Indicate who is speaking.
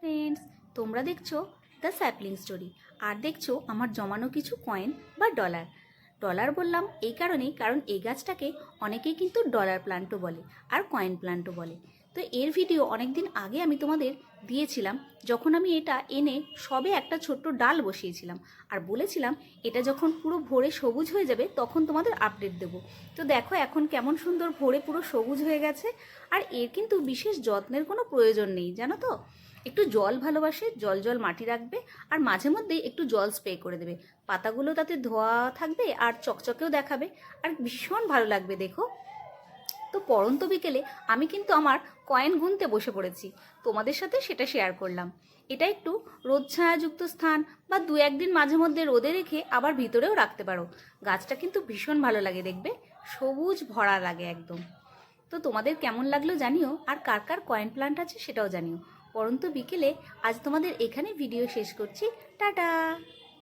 Speaker 1: Friends তোমরা দেখছ the sapling story আর দেখছ আমার জমানো কিছু কয়েন বা ডলার ডলার বললাম এই কারণেই, কারণ এই গাছটাকে অনেকেই কিন্তু ডলার প্লান্টও বলে আর কয়েন প্লান্টও বলে। তো এর ভিডিও অনেক দিন আগে আমি তোমাদের দিয়েছিলাম, যখন আমি এটা এনে সবে একটা ছোট্ট ডাল বসিয়েছিলাম আর বলেছিলাম এটা যখন পুরো ভোরে সবুজ হয়ে যাবে তখন তোমাদের আপডেট দেবো। তো দেখো এখন কেমন সুন্দর ভোরে পুরো সবুজ হয়ে গেছে আর এর কিন্তু বিশেষ যত্নের কোনো প্রয়োজন নেই, জানো তো? একটু জল ভালোবাসে, জল জল মাটি রাখবে আর মাঝে মধ্যে একটু জল স্প্রে করে দেবে। পাতাগুলো তাতে ধোয়া থাকবে আর চকচকেও দেখাবে আর ভীষণ ভালো লাগবে দেখো। তো পরন্ত বিকেলে আমি কিন্তু আমার কয়েন গুনতে বসে পড়েছি। তোমাদের সাথে সেটা শেয়ার করলাম। এটা একটু রোদ ছায়াযুক্ত স্থান বা দু একদিন মাঝে মধ্যে রোদে রেখে আবার ভিতরেও রাখতে পারো। গাছটা কিন্তু ভীষণ ভালো লাগে দেখবে। সবুজ ভরা লাগে একদম। তো তোমাদের কেমন লাগল জানিও আর কার কার কয়েন প্লান্ট আছে সেটাও জানিও। পরন্ত বিকেলে আজ তোমাদের এখানে ভিডিও শেষ করছি। টাটা!